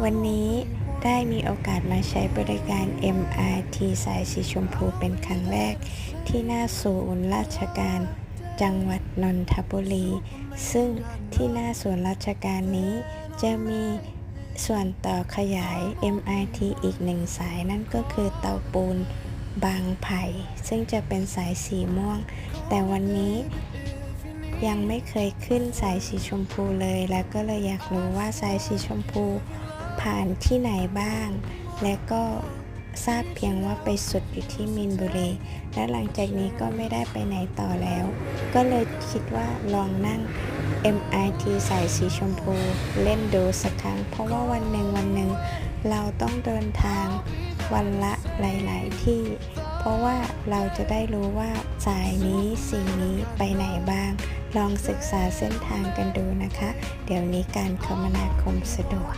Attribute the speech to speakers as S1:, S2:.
S1: วันนี้ได้มีโอกาสมาใช้บริการ MRT สายสีชมพูเป็นครั้งแรก ที่หน้าศูนย์ราชการ จังหวัดนนทบุรี ซึ่งที่หน้าศูนย์ราชการนี้จะมีส่วนต่อขยาย MRT อีกหนึ่งสายนั่นก็คือเตาปูนบางไผ่ ซึ่งจะเป็นสายสีม่วง แต่วันนี้ยังไม่เคยขึ้นสายสีชมพูเลย แล้วก็เลยอยากรู้ว่าสายสีชมพู ผ่านที่ไหนบ้าง และก็ทราบเพียงว่าไปสุดอยู่ที่มินบุรี และหลังจากนี้ก็ไม่ได้ไปไหนต่อแล้ว ก็เลยคิดว่าลองนั่ง MRT สายสีชมพูเล่นดูสักครั้ง เพราะว่าวันหนึ่งวันหนึ่งเราต้องเดินทางวันละหลาย ๆ ที่ เพราะว่าเราจะได้รู้ว่าสายนี้สิ่งนี้ไปไหนบ้าง ลองศึกษาเส้นทางกันดูนะคะ เดี๋ยวนี้การคมนาคมสะดวก